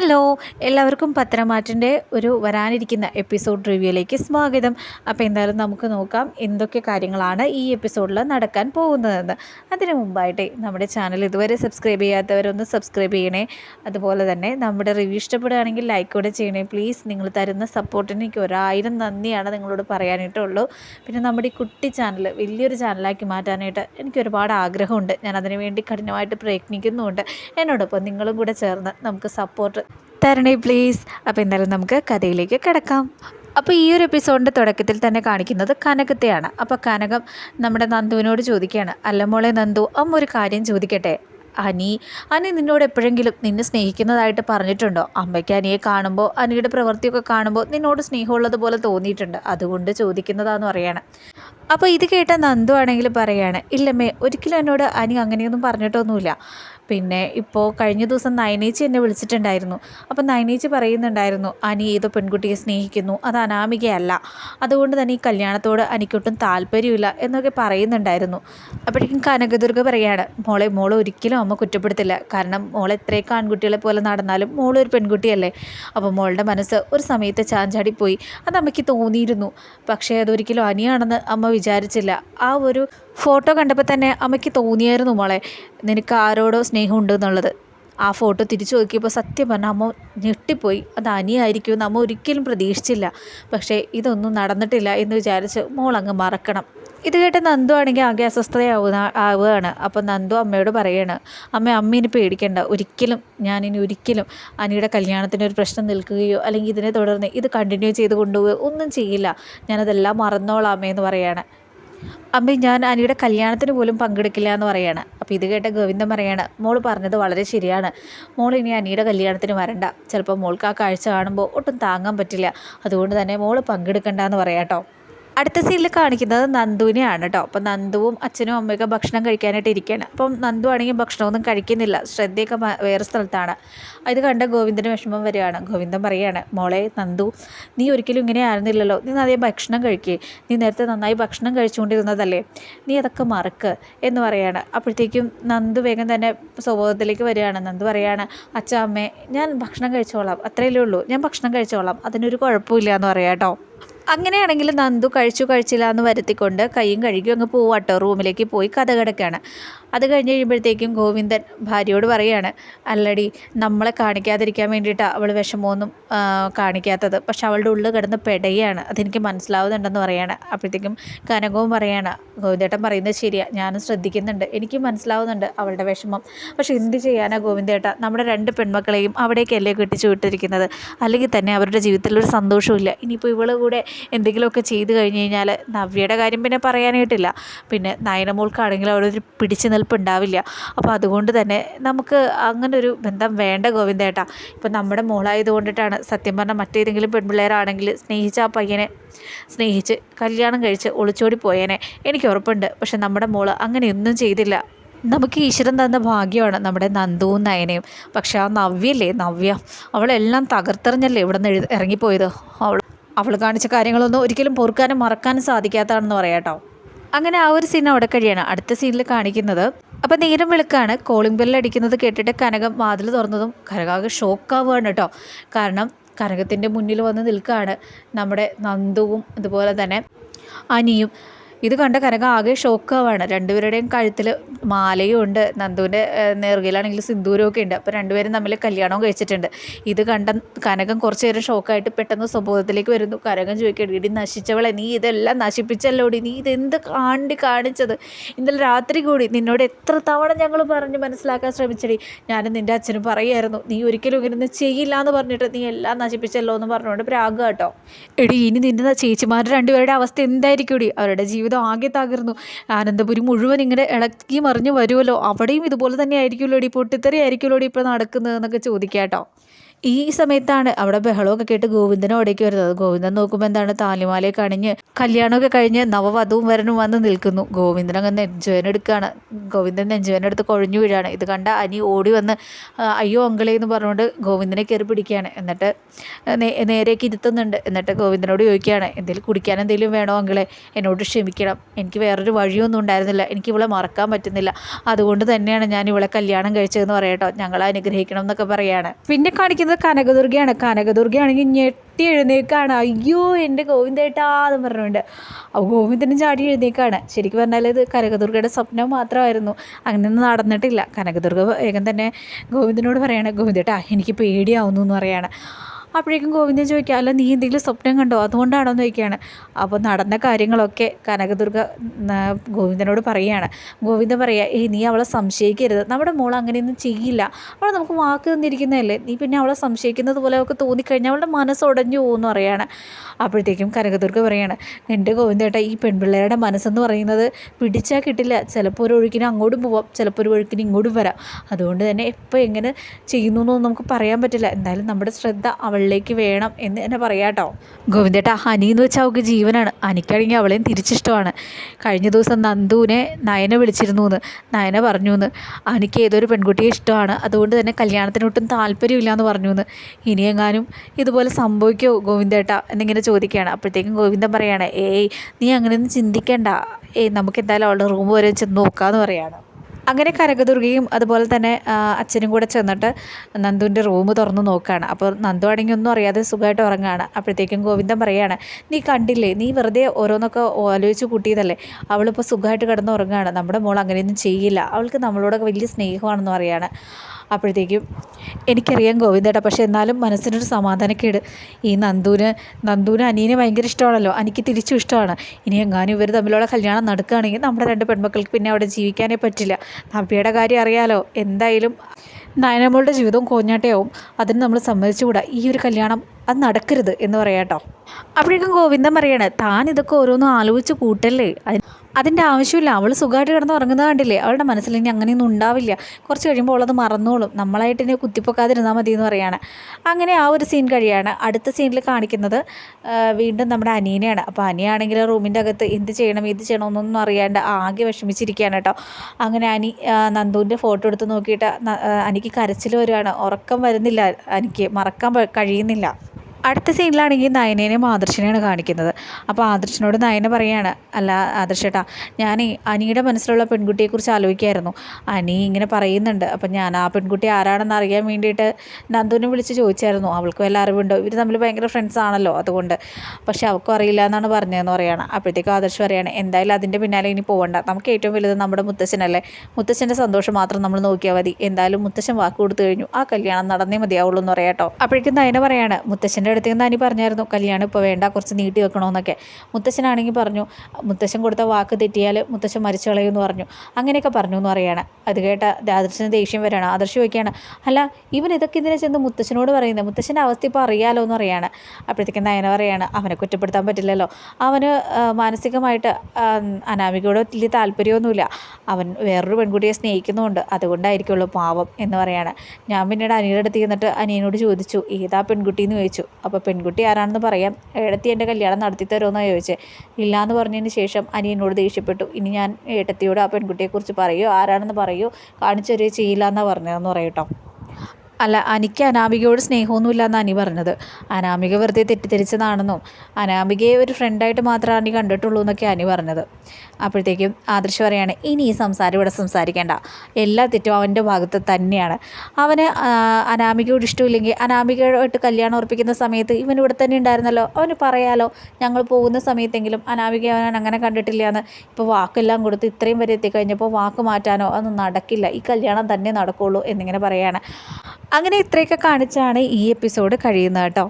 Hello എല്ലാവർക്കും പത്രമാറ്റിന്റെ ഒരു വരാനിരിക്കുന്ന എപ്പിസോഡ് റിവ്യൂയിലേക്ക് സ്വാഗതം. അപ്പോൾ എന്തായാലും നമുക്ക് നോക്കാം എന്തൊക്കെ കാര്യങ്ങളാണ് ഈ എപ്പിസോഡിൽ നടക്കാൻ പോകുന്നതെന്ന്. അതിനു മുമ്പായിട്ട് നമ്മുടെ ചാനൽ ഇതുവരെ സബ്സ്ക്രൈബ് ചെയ്യാത്തവരൊന്ന് സബ്സ്ക്രൈബ് ചെയ്യണേ. അതുപോലെ തന്നെ നമ്മുടെ റിവ്യൂ ഇഷ്ടപ്പെടുകയാണെങ്കിൽ ലൈക്ക് കൂടെ ചെയ്യണേ. പ്ലീസ് നിങ്ങൾ തരുന്ന സപ്പോർട്ടിന് എനിക്ക് ഒരായിരം നന്ദിയാണ് നിങ്ങളോട് പറയാനായിട്ടുള്ളൂ. പിന്നെ നമ്മുടെ ഈ കുട്ടി ചാനൽ വലിയൊരു ചാനലാക്കി മാറ്റാനായിട്ട് എനിക്ക് ഒരുപാട് ആഗ്രഹമുണ്ട്. ഞാൻ അതിനുവേണ്ടി കഠിനമായിട്ട് പ്രയത്നിക്കുന്നുമുണ്ട്. എന്നോടൊപ്പം നിങ്ങളും കൂടെ ചേർന്ന് നമുക്ക് സപ്പോർട്ട് തരണേ പ്ലീസ് അപ്പോൾ എന്തായാലും നമുക്ക് കഥയിലേക്ക് കിടക്കാം. അപ്പോൾ ഈ ഒരു എപ്പിസോഡിന്റെ തുടക്കത്തിൽ തന്നെ കാണിക്കുന്നത് കനകത്തെയാണ്. അപ്പോൾ കനകം നമ്മുടെ നന്ദുവിനോട് ചോദിക്കുകയാണ് അല്ല മോളെ നന്ദു അമ്മ ഒരു കാര്യം ചോദിക്കട്ടെ? അനി അനി നിന്നോട് എപ്പോഴെങ്കിലും നിന്നെ സ്നേഹിക്കുന്നതായിട്ട് പറഞ്ഞിട്ടുണ്ടോ? അമ്മയ്ക്ക് അനിയെ കാണുമ്പോൾ അനിയുടെ പ്രവൃത്തിയൊക്കെ കാണുമ്പോൾ നിന്നോട് സ്നേഹമുള്ളതുപോലെ തോന്നിയിട്ടുണ്ട്. അതുകൊണ്ട് ചോദിക്കുന്നതാന്ന് പറയാണ്. അപ്പോൾ ഇത് കേട്ട നന്ദു ആണെങ്കിൽ പറയുകയാണ് ഇല്ലമ്മേ ഒരിക്കലും എന്നോട് അനി അങ്ങനെയൊന്നും പറഞ്ഞിട്ടൊന്നുമില്ല. പിന്നെ ഇപ്പോൾ കഴിഞ്ഞ ദിവസം നയനേച്ചി എന്നെ വിളിച്ചിട്ടുണ്ടായിരുന്നു. അപ്പം നയനേച്ചി പറയുന്നുണ്ടായിരുന്നു അനി ഏതോ പെൺകുട്ടിയെ സ്നേഹിക്കുന്നു അത് അനാമികയല്ല. അതുകൊണ്ട് തന്നെ ഈ കല്യാണത്തോട് എനിക്കൊട്ടും താല്പര്യമില്ല എന്നൊക്കെ പറയുന്നുണ്ടായിരുന്നു. അപ്പോഴേക്കും കനകദുർഗ പറയാണ് മോളെ മോളെ ഒരിക്കലും അമ്മ കുറ്റപ്പെടുത്തില്ല. കാരണം മോളെ എത്രയൊക്കെ ആൺകുട്ടികളെ പോലെ നടന്നാലും മോളൊരു പെൺകുട്ടിയല്ലേ. അപ്പോൾ മോളുടെ മനസ്സ് ഒരു സമയത്ത് ചാഞ്ചാടിപ്പോയി അത് അമ്മയ്ക്ക് തോന്നിയിരുന്നു. പക്ഷേ അതൊരിക്കലും അനിയാണെന്ന് അമ്മ വിചാരിച്ചില്ല. ആ ഒരു ഫോട്ടോ കണ്ടപ്പോൾ തന്നെ അമ്മയ്ക്ക് തോന്നിയായിരുന്നു മോളെ നിനക്ക് ആരോടോ സ്നേഹമുണ്ട് എന്നുള്ളത്. ആ ഫോട്ടോ തിരിച്ചു നോക്കിയപ്പോൾ സത്യം പറഞ്ഞാൽ അമ്മ ഞെട്ടിപ്പോയി. അത് അനിയായിരിക്കുമെന്ന് അമ്മ ഒരിക്കലും പ്രതീക്ഷിച്ചില്ല. പക്ഷേ ഇതൊന്നും നടന്നിട്ടില്ല എന്ന് വിചാരിച്ച് മോൾ അങ്ങ് മറക്കണം. ഇത് കേട്ട് നന്ദു ആണെങ്കിൽ ആകെ അസ്വസ്ഥതയാവുന്ന ആവുകയാണ്. അപ്പോൾ നന്ദു അമ്മയോട് പറയാണ് അമ്മ അമ്മീനെ ഇനി പേടിക്കണ്ട. ഒരിക്കലും ഞാനിനി ഒരിക്കലും അനിയുടെ കല്യാണത്തിന് ഒരു പ്രശ്നം നിൽക്കുകയോ അല്ലെങ്കിൽ ഇതിനെ തുടർന്ന് ഇത് കണ്ടിന്യൂ ചെയ്ത് കൊണ്ടുപോവുകയോ ഒന്നും ചെയ്യില്ല. ഞാനതെല്ലാം മറന്നോളാം അമ്മയെന്ന് പറയാണ്. അമ്മ ഞാൻ അനിയുടെ കല്യാണത്തിന് പോലും പങ്കെടുക്കില്ല എന്ന് പറയാണ്. അപ്പോൾ ഇത് കേട്ട ഗോവിന്ദൻ പറയാണ് മോൾ പറഞ്ഞത് വളരെ ശരിയാണ്. മോൾ ഇനി അനിയുടെ കല്യാണത്തിന് വരണ്ട. ചിലപ്പോൾ മോൾക്ക് ആ കാഴ്ച കാണുമ്പോൾ ഒട്ടും താങ്ങാൻ പറ്റില്ല. അതുകൊണ്ട് തന്നെ മോൾ പങ്കെടുക്കണ്ട എന്ന് പറയാട്ടോ. അടുത്ത സീനിൽ കാണിക്കുന്നത് നന്ദുവിനെയാണ് കേട്ടോ. അപ്പം നന്ദുവും അച്ഛനും അമ്മയൊക്കെ ഭക്ഷണം കഴിക്കാനായിട്ട് ഇരിക്കുകയാണ്. അപ്പം നന്ദു ആണെങ്കിൽ ഭക്ഷണമൊന്നും കഴിക്കുന്നില്ല. ശ്രദ്ധയൊക്കെ വേറെ സ്ഥലത്താണ്. ഇത് കണ്ട ഗോവിന്ദന് വിഷമം വരികയാണ്. ഗോവിന്ദൻ പറയുകയാണ് മോളെ നന്ദു നീ ഒരിക്കലും ഇങ്ങനെ ആയിരുന്നില്ലല്ലോ. നീ അതേ ഭക്ഷണം കഴിക്കേ. നീ നേരത്തെ നന്നായി ഭക്ഷണം കഴിച്ചുകൊണ്ടിരുന്നതല്ലേ? നീ അതൊക്കെ മറക്ക് എന്ന് പറയാണ് അപ്പോഴത്തേക്കും നന്ദു വേഗം തന്നെ സ്വഭാവത്തിലേക്ക് വരികയാണ്. നന്ദു പറയുകയാണ് അച്ഛ അമ്മേ ഞാൻ ഭക്ഷണം കഴിച്ചോളാം. അത്രയല്ലേ ഉള്ളൂ. ഞാൻ ഭക്ഷണം കഴിച്ചോളാം. അതിനൊരു കുഴപ്പമില്ല എന്ന് പറയാം കേട്ടോ. അങ്ങനെയാണെങ്കിൽ നന്ദു കഴിച്ചു കഴിച്ചില്ല എന്ന് വരുത്തിക്കൊണ്ട് കൈയും കഴുകി അങ്ങ് പോവാട്ടോ. റൂമിലേക്ക് പോയി കഥ കിടക്കുകയാണ് അത് കഴിഞ്ഞ് കഴിയുമ്പോഴത്തേക്കും ഗോവിന്ദൻ ഭാര്യയോട് പറയുകയാണ് അല്ലടി നമ്മളെ കാണിക്കാതിരിക്കാൻ വേണ്ടിയിട്ടാണ് അവൾ വിഷമമൊന്നും കാണിക്കാത്തത്. പക്ഷെ അവളുടെ ഉള്ളിൽ കിടന്ന് പെടയാണ് അതെനിക്ക് മനസ്സിലാവുന്നുണ്ടെന്ന് പറയാണ്. അപ്പോഴത്തേക്കും കനകവും പറയാണ് ഗോവിന്ദേട്ടൻ പറയുന്നത് ശരിയാണ് ഞാനും ശ്രദ്ധിക്കുന്നുണ്ട്. എനിക്ക് മനസ്സിലാവുന്നുണ്ട് അവളുടെ വിഷമം. പക്ഷെ എന്ത് ചെയ്യാനാണ് ഗോവിന്ദേട്ട? നമ്മുടെ രണ്ട് പെൺമക്കളെയും അവിടേക്കല്ലേ കെട്ടിച്ചു വിട്ടിരിക്കുന്നത്? അല്ലെങ്കിൽ തന്നെ അവരുടെ ജീവിതത്തിൽ ഒരു സന്തോഷമില്ല ഇനിയിപ്പോൾ ഇവൾ കൂടെ എന്തെങ്കിലുമൊക്കെ ചെയ്ത് കഴിഞ്ഞ് കഴിഞ്ഞാൽ നവ്യയുടെ കാര്യം പിന്നെ പറയാനായിട്ടില്ല. പിന്നെ നയനമോൾക്കാണെങ്കിൽ അവിടെ ഒരു പിടിച്ചു ഉണ്ടാവില്ല അപ്പോൾ അതുകൊണ്ട് തന്നെ നമുക്ക് അങ്ങനെ ഒരു ബന്ധം വേണ്ട ഗോവിന്ദേട്ടാ ഇപ്പം നമ്മുടെ മോളായത് കൊണ്ടിട്ടാണ് സത്യം പറഞ്ഞാൽ മറ്റേതെങ്കിലും പെൺപിള്ളേരാണെങ്കിൽ സ്നേഹിച്ച ആ പയ്യനെ സ്നേഹിച്ച് കല്യാണം കഴിച്ച് ഒളിച്ചോടി പോയേനെ. എനിക്ക് ഉറപ്പുണ്ട്. പക്ഷെ നമ്മുടെ മോൾ അങ്ങനെയൊന്നും ചെയ്തില്ല. നമുക്ക് ഈശ്വരൻ തന്ന ഭാഗ്യമാണ് നമ്മുടെ നന്ദുവും നയനയും. പക്ഷെ ആ നവ്യല്ലേ? നവ്യ. അവളെല്ലാം തകർത്തെറിഞ്ഞല്ലേ ഇവിടെ നിന്ന് ഇറങ്ങിപ്പോയത്? അവൾ അവൾ കാണിച്ച കാര്യങ്ങളൊന്നും ഒരിക്കലും പൊറുക്കാനും മറക്കാനും സാധിക്കാത്തതാണെന്ന് പറയാം കേട്ടോ. അങ്ങനെ ആ ഒരു സീൻ അവിടെ കഴിയാണ്. അടുത്ത സീനിൽ കാണിക്കുന്നത് അപ്പം നേരം വെളുക്കാണ്. കോളിംഗ് ബെല്ലിൽ അടിക്കുന്നത് കേട്ടിട്ട് കനകം വാതിൽ തുറന്നതും കനകാകെ ഷോക്കാവുകയാണ് കേട്ടോ. കാരണം കനകത്തിന്റെ മുന്നിൽ വന്ന് നിൽക്കുകയാണ് നമ്മുടെ നന്ദുവും അതുപോലെ തന്നെ അനിയും. ഇത് കണ്ട കനക ആകെ ഷോക്കാവാണ്. രണ്ടുപേരുടെയും കഴുത്തിൽ മാലയും ഉണ്ട് നന്ദുവിന്റെ നെറുകയിലാണെങ്കിൽ സിന്ദൂരമൊക്കെ ഉണ്ട്. അപ്പോൾ രണ്ടുപേരും തമ്മിൽ കല്യാണവും കഴിച്ചിട്ടുണ്ട്. ഇത് കണ്ട കനകം കുറച്ച് നേരം ഷോക്കായിട്ട് പെട്ടെന്ന് സ്വബോധത്തിലേക്ക് വരുന്നു. കനകം ചോദിക്കട്ടെ ഇടി നശിച്ചവളെ നീ ഇതെല്ലാം നശിപ്പിച്ചല്ലോടി? നീ ഇതെന്ത് കാണ്ടി കാണിച്ചത്? ഇന്നലെ രാത്രി കൂടി നിന്നോട് എത്ര തവണ ഞങ്ങൾ പറഞ്ഞ് മനസ്സിലാക്കാൻ ശ്രമിച്ചടി? ഞാനും നിന്റെ അച്ഛനും പറയായിരുന്നു നീ ഒരിക്കലും ഇങ്ങനെ ചെയ്യില്ല എന്ന് പറഞ്ഞിട്ട് നീ എല്ലാം നശിപ്പിച്ചല്ലോ എന്ന് പറഞ്ഞുകൊണ്ട് പ്രാഗ കേട്ടോ. എടി ഇനി നിന്റെ ചേച്ചിമാരുടെ രണ്ടുപേരുടെ അവസ്ഥ എന്തായിരിക്കും അവരുടെ ജീവിതം ജീവിതം ആകെ തകർന്നു. അനന്തപുരി മുഴുവൻ ഇങ്ങനെ ഇളക്കി മറിഞ്ഞു വരുമല്ലോ അവിടെയും ഇതുപോലെ തന്നെ ആയിരിക്കുമല്ലോ ഇടി പൊട്ടിത്തെറി ആയിരിക്കുമല്ലോ ഇപ്പോൾ നടക്കുന്നത് എന്നൊക്കെ ചോദിക്കാട്ടോ. ഈ സമയത്താണ് അവിടെ ബഹളമൊക്കെ കേട്ട് ഗോവിന്ദൻ ഓടേക്ക് വരുന്നത്. ഗോവിന്ദൻ നോക്കുമ്പോൾ എന്താണ്? താലിമാലയൊക്കെ അണിഞ്ഞ് കല്യാണമൊക്കെ കഴിഞ്ഞ് നവവധുവും വരനും വന്ന് നിൽക്കുന്നു. ഗോവിന്ദൻ അങ്ങ് നെഞ്ചുവേനെടുക്കുകയാണ് ഗോവിന്ദൻ നെഞ്ചുവേനെടുത്ത് കൊഴിഞ്ഞു വീഴാണ്. ഇത് കണ്ട അനി ഓടി വന്ന് അയ്യോ അങ്കളെ എന്ന് പറഞ്ഞുകൊണ്ട് ഗോവിന്ദനെ കയറി പിടിക്കുകയാണ്. എന്നിട്ട് നേരേക്ക് ഇരുത്തുന്നുണ്ട്. എന്നിട്ട് ഗോവിന്ദനോട് ചോദിക്കുകയാണ് എന്തെങ്കിലും കുടിക്കാൻ എന്തെങ്കിലും വേണോ അങ്കളെ? എന്നോട് ക്ഷമിക്കണം. എനിക്ക് വേറൊരു വഴിയൊന്നും ഉണ്ടായിരുന്നില്ല. എനിക്ക് ഇവളെ മറക്കാൻ പറ്റുന്നില്ല. അതുകൊണ്ട് തന്നെയാണ് ഞാൻ ഇവളെ കല്യാണം കഴിച്ചതെന്ന് പറയട്ടോ. ഞങ്ങളെ അനുഗ്രഹിക്കണം എന്നൊക്കെ പറയുകയാണ് പിന്നെ കാണിക്കുന്നത് കാണിക്കുന്നത് കനകദുർഗയാണ്. കനകദുർഗയാണെങ്കിൽ ഞെട്ടി എഴുന്നേക്കാണ്. അയ്യോ എന്റെ ഗോവിന്ദേട്ടാ എന്ന് പറഞ്ഞുകൊണ്ട്. അപ്പോൾ ഗോവിന്ദനും ചാടി എഴുന്നേക്കാണ്. ശരിക്കും പറഞ്ഞാൽ ഇത് കനകദുർഗയുടെ സ്വപ്നം മാത്രമായിരുന്നു. അങ്ങനെയൊന്നും നടന്നിട്ടില്ല. കനകദുർഗ വേഗം തന്നെ ഗോവിന്ദനോട് പറയാണ് ഗോവിന്ദേട്ടാ എനിക്ക് പേടിയാവുന്നു എന്ന് പറയാണ്. അപ്പോഴേക്കും ഗോവിന്ദൻ ചോദിക്കുക അല്ല നീ എന്തെങ്കിലും സ്വപ്നം കണ്ടോ? അതുകൊണ്ടാണോ? എന്ന് ചോദിക്കുകയാണ്. അപ്പോൾ നടന്ന കാര്യങ്ങളൊക്കെ കനകദുർഗ ഗോവിന്ദനോട് പറയുകയാണ്. ഗോവിന്ദൻ പറയുക ഏയ് നീ അവളെ സംശയിക്കരുത്. നമ്മുടെ മോൾ അങ്ങനെയൊന്നും ചെയ്യില്ല. അവൾ നമുക്ക് വാക്ക് തന്നിരിക്കുന്നതല്ലേ? നീ പിന്നെ അവളെ സംശയിക്കുന്നത് പോലെ അവൾക്ക് തോന്നിക്കഴിഞ്ഞാൽ അവളുടെ മനസ്സ് ഉടഞ്ഞു പോകുമെന്ന് പറയാണ് അപ്പോഴത്തേക്കും കനകദുർഗ പറയാണ് എന്റെ ഗോവിന്ദേട്ടാ ഈ പെൺപിള്ളേരുടെ മനസ്സെന്ന് പറയുന്നത് പിടിച്ചാൽ കിട്ടില്ല. ചിലപ്പോൾ ഒരു ഒഴുക്കിന് അങ്ങോട്ടും പോവാം. ചിലപ്പോൾ ഒരു ഒഴുക്കിന് ഇങ്ങോട്ടും വരാം. അതുകൊണ്ട് തന്നെ എപ്പോൾ എങ്ങനെ ചെയ്യുന്നു എന്നൊന്നും നമുക്ക് പറയാൻ പറ്റില്ല. എന്തായാലും നമ്മുടെ ശ്രദ്ധ അവളിലേക്ക് വേണം എന്ന് തന്നെ പറയാം കേട്ടോ. ഗോവിന്ദേട്ട ഹനി എന്ന് വെച്ചാൽ അവൾക്ക് ജീവനാണ്. അനിക്കാണെങ്കിൽ അവളെയും തിരിച്ചിഷ്ടമാണ്. കഴിഞ്ഞ ദിവസം നന്ദുവിനെ നയന വിളിച്ചിരുന്നു എന്ന് നയന പറഞ്ഞു എന്ന് അനിക്ക് ഏതൊരു പെൺകുട്ടിയെ ഇഷ്ടമാണ്? അതുകൊണ്ട് തന്നെ കല്യാണത്തിനൊട്ടും താല്പര്യമില്ല എന്ന് പറഞ്ഞു എന്ന് ഇനിയെങ്ങാനും ഇതുപോലെ സംഭവിക്കുമോ ഗോവിന്ദേട്ട? എന്നിങ്ങനെ ചോദിക്കുകയാണ്. അപ്പോഴത്തേക്കും ഗോവിന്ദൻ പറയുകയാണ് ഏയ് നീ അങ്ങനെയൊന്നും ചിന്തിക്കേണ്ട. ഏയ് നമുക്ക് എന്തായാലും അവളുടെ റൂം വരെ ചെന്ന് നോക്കാമെന്ന് പറയാണ്. അങ്ങനെ കനകദുർഗയും അതുപോലെ തന്നെ അച്ഛനും കൂടെ ചെന്നിട്ട് നന്ദുവിന്റെ റൂം തുറന്ന് നോക്കുകയാണ് അപ്പോൾ നന്ദു ആണെങ്കിൽ ഒന്നും അറിയാതെ സുഖമായിട്ട് ഉറങ്ങുകയാണ് അപ്പോഴത്തേക്കും ഗോവിന്ദൻ പറയുകയാണ് നീ കണ്ടില്ലേ നീ വെറുതെ ഓരോന്നൊക്കെ ആലോചിച്ച് കൂട്ടിയതല്ലേ? അവളിപ്പോൾ സുഖമായിട്ട് കിടന്ന് ഉറങ്ങുകയാണ് നമ്മുടെ മോൾ അങ്ങനെയൊന്നും ചെയ്യില്ല. അവൾക്ക് നമ്മളോടൊക്കെ വലിയ സ്നേഹമാണെന്ന് പറയാണ് അപ്പോഴത്തേക്കും എനിക്കറിയാം ഗോവിന്ദേട്ടാ പക്ഷേ എന്നാലും മനസ്സിനൊരു സമാധാനക്കേട്. ഈ നന്ദുവിന് നന്ദുവിന് അനിയനെ ഭയങ്കര ഇഷ്ടമാണല്ലോ. എനിക്ക് തിരിച്ചും ഇഷ്ടമാണ്. ഇനി എങ്ങാനും ഇവർ തമ്മിലുള്ള കല്യാണം നടക്കുകയാണെങ്കിൽ നമ്മുടെ രണ്ട് പെൺമക്കൾക്ക് പിന്നെ അവിടെ ജീവിക്കാനേ പറ്റില്ല. നവ്യയുടെ കാര്യം അറിയാലോ. എന്തായാലും നയനമ്മളുടെ ജീവിതവും കോഞ്ഞാട്ടയാവും. അതിന് നമ്മൾ സമ്മതിച്ചുകൂടാ. ഈ ഒരു കല്യാണം അത് നടക്കരുത് എന്ന് പറയാട്ടോ അപ്പോഴേക്കും ഗോവിന്ദം പറയാണ് താൻ ഇതൊക്കെ ഓരോന്നും ആലോചിച്ച് കൂട്ടല്ലേ? അതിന്റെ ആവശ്യമില്ല. അവൾ സുഖമായിട്ട് കിടന്ന് ഉറങ്ങുന്നത് കണ്ടില്ലേ? അവളുടെ മനസ്സിൽ ഇനി അങ്ങനെയൊന്നും ഉണ്ടാവില്ല. കുറച്ച് കഴിയുമ്പോൾ അവളത് മറന്നോളും. നമ്മളായിട്ട് ഇനി കുത്തിപ്പൊക്കാതിരുന്നാൽ മതി എന്ന് പറയാണ്. അങ്ങനെ ആ ഒരു സീൻ കഴിയാണ്. അടുത്ത സീനിൽ കാണിക്കുന്നത് വീണ്ടും നമ്മുടെ അനിയനെയാണ് അപ്പോൾ അനിയാണെങ്കിൽ റൂമിന്റെ അകത്ത് എന്ത് ചെയ്യണം ഇത് ചെയ്യണം എന്നൊന്നും അറിയാണ്ട് ആകെ വിഷമിച്ചിരിക്കുകയാണ് കേട്ടോ. അങ്ങനെ അനി നന്ദുവിന്റെ ഫോട്ടോ എടുത്ത് നോക്കിയിട്ട് അനിക്ക് കരച്ചിൽ വരുവാണ്. ഉറക്കം വരുന്നില്ല. എനിക്ക് മറക്കാൻ കഴിയുന്നില്ല. അടുത്ത സീനിലാണെങ്കിൽ നയനേനെയും ആദർശനെയാണ് കാണിക്കുന്നത്. അപ്പോൾ ആദർശനോട് നയന പറയാണ് അല്ല ആദർശേട്ടാ ഞാൻ അനിയുടെ മനസ്സിലുള്ള പെൺകുട്ടിയെക്കുറിച്ച് ആലോചിക്കായിരുന്നു. അനി ഇങ്ങനെ പറയുന്നുണ്ട്. അപ്പം ഞാൻ ആ പെൺകുട്ടി ആരാണെന്ന് അറിയാൻ വേണ്ടിയിട്ട് നന്ദുവിനെ വിളിച്ച് ചോദിച്ചായിരുന്നു. അവൾക്ക് വല്ല അറിവുണ്ടോ? ഇവർ തമ്മിൽ ഭയങ്കര ഫ്രണ്ട്സ് ആണല്ലോ അതുകൊണ്ട്. പക്ഷെ അവൾക്കും അറിയില്ല എന്നാണ് പറഞ്ഞതെന്ന് പറയുകയാണ് അപ്പോഴത്തേക്കും ആദർശ് പറയുകയാണ് എന്തായാലും അതിന്റെ പിന്നാലെ ഇനി പോകണ്ട നമുക്ക് ഏറ്റവും വലുത് നമ്മുടെ മുത്തശ്ശനല്ലേ. മുത്തശ്ശന്റെ സന്തോഷം മാത്രം നമ്മൾ നോക്കിയാൽ മതി. എന്തായാലും മുത്തശ്ശൻ വാക്ക് കൊടുത്തു കഴിഞ്ഞു. ആ കല്യാണം നടന്നേ മതിയാവുള്ളൂ എന്ന് പറയാം കേട്ടോ. അപ്പോഴേക്കും നയന പറയാണ് മുത്തശ്ശന്റെ അടുത്ത് നിന്ന് അനി പറഞ്ഞായിരുന്നു കല്യാണം ഇപ്പോൾ വേണ്ട കുറച്ച് നീട്ടി വെക്കണമെന്നൊക്കെ മുത്തശ്ശനാണെങ്കിൽ പറഞ്ഞു മുത്തശ്ശൻ കൊടുത്ത വാക്ക് തെറ്റിയാൽ മുത്തശ്ശൻ മരിച്ചു കളയുമെന്ന് പറഞ്ഞു. അങ്ങനെയൊക്കെ പറഞ്ഞു എന്ന് പറയാണ്. അത് കേട്ട ആദർശന് ദേഷ്യം വരാണ്. ആദർശ് ചോദിക്കുകയാണ് അല്ല ഇവൻ ഇതൊക്കെ ഇതിനെ ചെന്ന് മുത്തശ്ശനോട് പറയുന്നത് മുത്തശ്ശന്റെ അവസ്ഥ ഇപ്പോൾ അറിയാലോ എന്ന് പറയാണ്. അപ്പോഴത്തേക്കും നയന പറയാണ് അവനെ കുറ്റപ്പെടുത്താൻ പറ്റില്ലല്ലോ. അവന് മാനസികമായിട്ട് അനാമികയോട് വലിയ താല്പര്യമൊന്നുമില്ല. അവൻ വേറൊരു പെൺകുട്ടിയെ സ്നേഹിക്കുന്നുമുണ്ട്. അതുകൊണ്ടായിരിക്കുള്ളൂ പാവം എന്ന് പറയാണ്. ഞാൻ പിന്നീട് അനിയുടെ അടുത്ത് ചെന്നിട്ട് അനിയനോട് ചോദിച്ചു ഏതാ പെൺകുട്ടി എന്ന് ചോദിച്ചു? അപ്പോൾ പെൺകുട്ടി ആരാണെന്ന് പറയാം. ഏടത്തി എന്റെ കല്യാണം നടത്തി തരുമെന്നാണ് ചോദിച്ചത് ഇല്ലയെന്ന് പറഞ്ഞതിന് ശേഷം അനിയനോട് ദേഷ്യപ്പെട്ടു. ഇനി ഞാൻ ഏട്ടത്തിയോട് ആ പെൺകുട്ടിയെക്കുറിച്ച് പറയുമോ ആരാണെന്ന് പറയുമോ കാണിച്ചു ചെയ്യില്ല എന്നാണ് പറഞ്ഞതെന്ന് പറയട്ടോ അല്ല അനിക്ക് അനാമികയോട് സ്നേഹമൊന്നുമില്ല എന്നാണ് അനി പറഞ്ഞത്. അനാമിക വെറുതെ തെറ്റിദ്ധരിച്ചതാണെന്നും അനാമികയെ ഒരു ഫ്രണ്ടായിട്ട് മാത്രമേ അനി കണ്ടിട്ടുള്ളൂ എന്നൊക്കെ അനി പറഞ്ഞത്. അപ്പോഴത്തേക്കും ആദർശ് പറയാണ് ഇനി ഈ സംസാരം ഇവിടെ സംസാരിക്കേണ്ട. എല്ലാ തെറ്റും അവന്റെ ഭാഗത്ത് തന്നെയാണ്. അവന് അനാമികയോട് ഇഷ്ടമില്ലെങ്കിൽ അനാമികയോട്ട് കല്യാണം ഉറപ്പിക്കുന്ന സമയത്ത് ഇവൻ ഇവിടെ തന്നെ ഉണ്ടായിരുന്നല്ലോ. അവന് പറയാലോ ഞങ്ങൾ പോകുന്ന സമയത്തെങ്കിലും അനാമിക അവൻ അങ്ങനെ കണ്ടിട്ടില്ല എന്ന്. ഇപ്പോൾ വാക്കെല്ലാം കൊടുത്ത് ഇത്രയും വരെ എത്തിക്കഴിഞ്ഞപ്പോൾ വാക്ക് മാറ്റാനോ അതൊന്നും നടക്കില്ല. ഈ കല്യാണം തന്നെ നടക്കുള്ളൂ എന്നിങ്ങനെ പറയാണ്. അങ്ങനെ ഇത്രയൊക്കെ കാണിച്ചാണ് ഈ എപ്പിസോഡ് കഴിയുന്നത് കേട്ടോ.